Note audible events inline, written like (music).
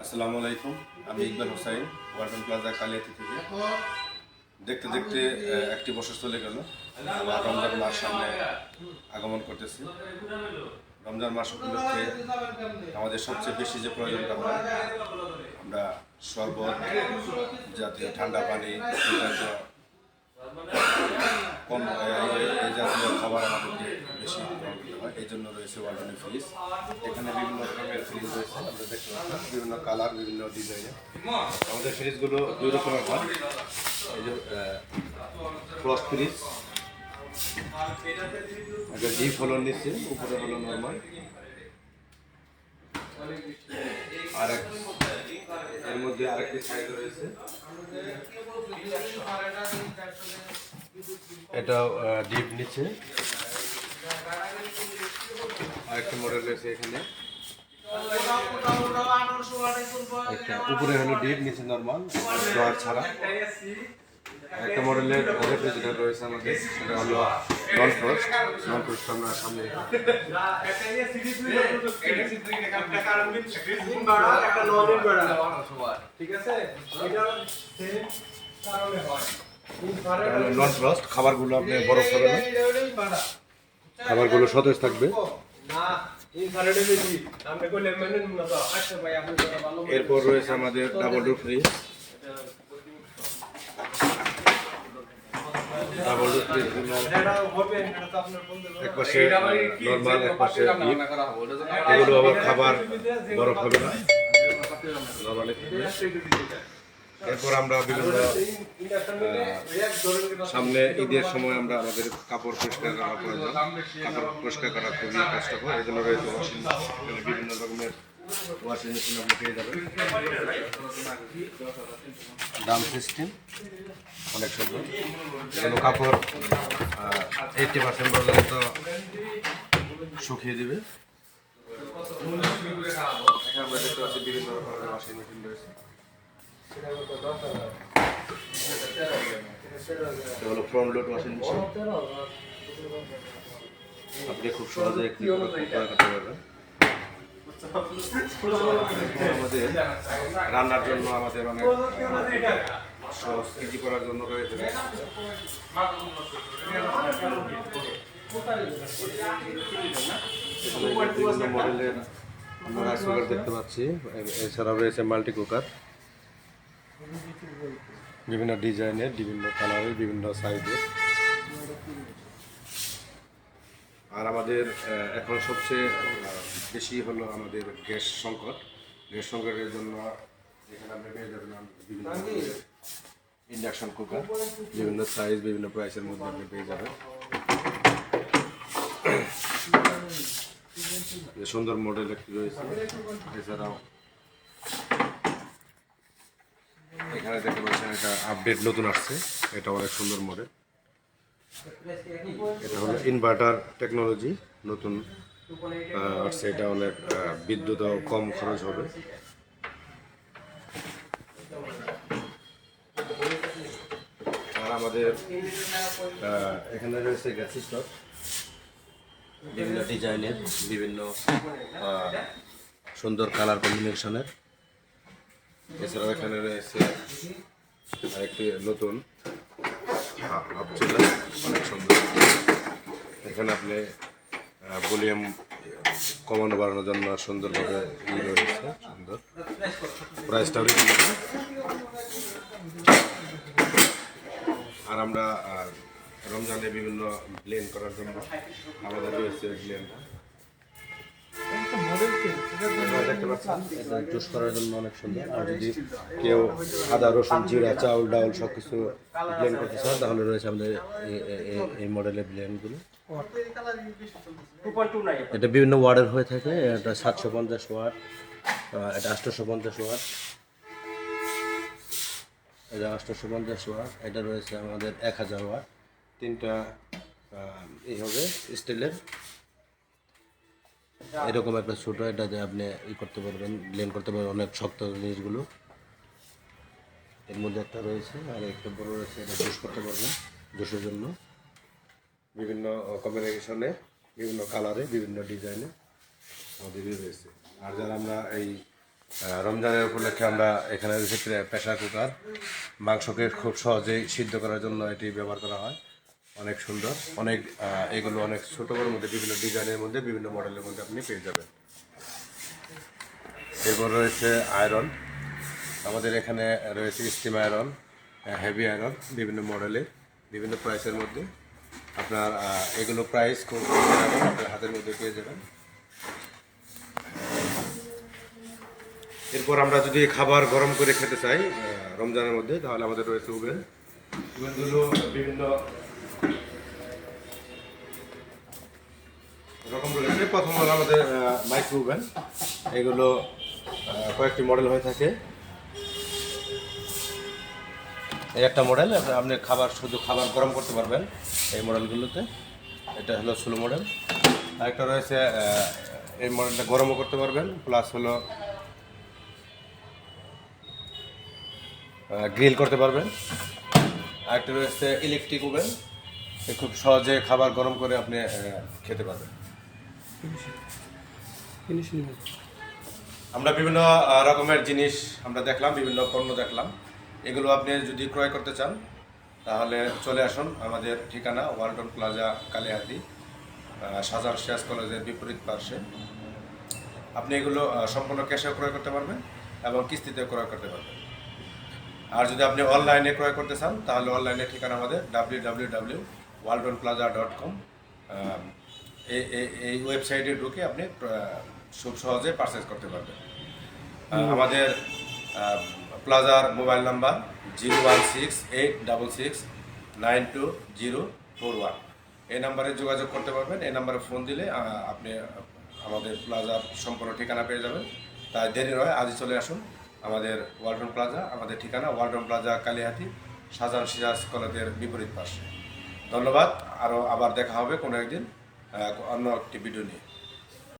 আসসালামু আলাইকুম, আমি ইকবাল হোসাইন ওয়ার্ডন প্লাজা কালিয়াতি থেকে। দেখতে দেখতে একটি বছর চলে গেল। আবার রমজান মাস সামনে আগমন করতেছি। রমজান মাস উপলক্ষে আমাদের সবচেয়ে বেশি যে প্রয়োজনটা হয়, আমরা শরবত জাতীয় ঠান্ডা পানি কম এই- জাতীয় খাবার আমাদেরকে বেশি এই জন্য রয়েছে ওয়ার্ডনের ফ্রিজ এখানে বিভিন্ন রকমের ফ্রিজ রয়েছে, আমরা দেখতে পাচ্ছি। বিভিন্ন কালার বিভিন্ন ডিজাইনের আমাদের ফ্রিজগুলো দুই রকমের হয়। এই যে ফ্রস্ট ফ্রিজ একটা ডিপ হলো নিচে উপরে হলো নর্মাল আর এক, এর মধ্যে আরেকটি সাইজ রয়েছে। এটা ডিপ নিচে আরেকটা মডেল রয়েছে এখানে। একটা উপরে হলো ডিপ নিচে নর্মাল ডয়ার ছাড়া। একটা মডেলের রেফ্রিজারেটর রয়েছে আমাদের সেটা হলো নন ফ্রস্ট নন ফ্রস্ট আমরা সামনে ঠিক আছে এটা সেম কারণে নন ফ্রস্ট খাবারগুলো আপনি বরফ হবে না ভাড়া খাবারগুলো সতেজ থাকবে মেনে আচ্ছা এরপর রয়েছে আমাদের double door fridge double door এক পাশে নর্মাল এক পাশে এগুলো আবার খাবার বরফ হবে না এরপর আমরা বিভিন্ন সামনে ঈদের সময় আমরা আমাদের কাপড় পরিষ্কার করা প্রয়োজন। কাপড় পরিষ্কার করা খুবই কষ্টকর এই জন্য রয়েছে ওয়াশিং মেশিন বিভিন্ন রকমের ওয়াশিং মেশিন আপনি পেয়ে যাবেন। দাম সিস্টেম অনেক সুন্দর। এগুলো কাপড় এইটটি পার্সেন্ট পর্যন্ত শুকিয়ে দিবে। এখানে দেখতে পাচ্ছি বিভিন্ন রকমের ওয়াশিং মেশিন রয়েছে। হলো ফ্রন্ট লোড ওয়াশিং মেশিন আপনি খুব সহজে একটি আমাদের রান্নার জন্য আমাদের অনেক করার জন্য রয়েছে। মডেলের আমরা দেখতে পাচ্ছি। এছাড়াও রয়েছে মাল্টি কুকার বিভিন্ন ডিজাইনের, বিভিন্ন কালারের, বিভিন্ন সাইজের। আর আমাদের এখন সবচেয়ে বেশি হলো আমাদের গ্যাস সংকট। গ্যাস সংকটের জন্য বিভিন্ন ইন্ডাকশন কুকার বিভিন্ন সাইজ বিভিন্ন প্রাইসের মধ্যে আপনি পেয়ে যাবেন। (coughs) সুন্দর মডেল একটি রয়েছে। এছাড়াও এখানে দেখতে পাচ্ছেন এটা আপডেট নতুন আসছে। এটা অনেক সুন্দর মডেল এটা হলো ইনভার্টার টেকনোলজি নতুন আসছে। এটা অনেক বিদ্যুৎও কম খরচ হবে। আর আমাদের এখানে রয়েছে গ্যাস স্টক। বিভিন্ন ডিজাইনের, বিভিন্ন সুন্দর কালার কম্বিনেশনের এছাড়াও এখানে রয়েছে আরেকটি নতুন চুলা অনেক সুন্দর। এখানে আপনি ভলিউম কমানো, বাড়ানোর জন্য সুন্দরভাবে ই রয়েছে, সুন্দর। রিজনেবল আর আমরা রমজানে বিভিন্ন ব্লেন করার জন্য আমাদের রয়েছে জুস করার জন্য অনেক সুন্দর। আর যদি কেউ আদা, রসুন, জিরা, চাউল, ডাউল সব কিছু ব্লেন্ড করতে চান, তাহলে রয়েছে আমাদের এই- মডেলের ব্লেন্ডগুলো এটা বিভিন্ন ওয়ার্ডের হয়ে থাকে। এটা সাতশো পঞ্চাশ ওয়াট এটা আটশোশো পঞ্চাশ ওয়াট এটা আটশোশো পঞ্চাশ ওয়াট এটা রয়েছে আমাদের এক হাজার ওয়াট তিনটা এই হবে স্টিলের এরকম একটা ছোটো এটাতে আপনি ই করতে পারবেন ব্লেন্ড করতে পারবেন, অনেক শক্ত জিনিসগুলো। এর মধ্যে একটা রয়েছে আর একটা বড় রয়েছে, এটা জুস করতে পারবেন, জুসের জন্য। বিভিন্ন কম্বিনেশনে বিভিন্ন কালারে বিভিন্ন ডিজাইনে আমাদের রয়েছে। আর যারা আমরা এই রমজানের উপলক্ষে আমরা এখানে রয়েছে প্রেশার কুকার, মাংসকে খুব সহজেই সিদ্ধ করার জন্য এটি ব্যবহার করা হয়। অনেক সুন্দর। অনেক এগুলো অনেক ছোট বড়োর মধ্যে, বিভিন্ন ডিজাইনের মধ্যে, বিভিন্ন মডেলের মধ্যে আপনি পেয়ে যাবেন। এরপর রয়েছে আয়রন। আমাদের এখানে রয়েছে স্টিম আয়রন, হেভি আয়রন, বিভিন্ন মডেলের, বিভিন্ন প্রাইসের মধ্যে। আপনার এগুলো প্রাইস আপনার হাতের মধ্যে পেয়ে যাবেন। এরপর আমরা যদি খাবার গরম করে খেতে চাই রমজানের মধ্যে, তাহলে আমাদের রয়েছে ওভেন। ওভেনগুলো বিভিন্ন প্রথম হলো আমাদের মাইক্রো ওভেন এগুলো কয়েকটি মডেল হয়ে থাকে। এই একটা মডেল আপনি খাবার, শুধু খাবার গরম করতে পারবেন এই মডেলগুলোতে এটা হলো ষোলো মডেল আরেকটা রয়েছে এই মডেলটা গরমও করতে পারবেন। প্লাস হলো গ্রিল করতে পারবেন। আরেকটা রয়েছে ইলেকট্রিক ওভেন খুব সহজে খাবার গরম করে আপনি খেতে পারবেন। আমরা বিভিন্ন রকমের জিনিস আমরা দেখলাম, বিভিন্ন পণ্য দেখলাম। এগুলো আপনি যদি ক্রয় করতে চান, তাহলে চলে আসুন আমাদের ঠিকানা, ওয়ালটন প্লাজা, কালিহাতি সাজার সিরাজ কলেজের বিপরীত পার্শ্বে। আপনি এগুলো সম্পূর্ণ ক্যাশে ক্রয় করতে পারবেন এবং কিস্তিতে ক্রয় করতে পারবেন। আর যদি আপনি অনলাইনে ক্রয় করতে চান, তাহলে অনলাইনে ঠিকানা আমাদের W W W Walton plaza dot com এই ওয়েবসাইটে ঢুকে আপনি খুব সহজে পারচেস করতে পারবেন। আমাদের প্লাজার mobile number zero one six eight double six nine two zero four one এই নাম্বারে যোগাযোগ করতে পারবেন। এই নাম্বারে ফোন দিলে আপনি আমাদের প্লাজার সম্পূর্ণ ঠিকানা পেয়ে যাবেন। তাই দেরি নয় আজই চলে আসুন। আমাদের ওয়ালটন প্লাজা আমাদের ঠিকানা ওয়ালটন প্লাজা কালিহাতি শাহজাহান সিরাজ কলেজের বিপরীত পাশে। ধন্যবাদ আরও আবার দেখা হবে কোনো একদিন। অন্য একটি ভিডিও নিয়ে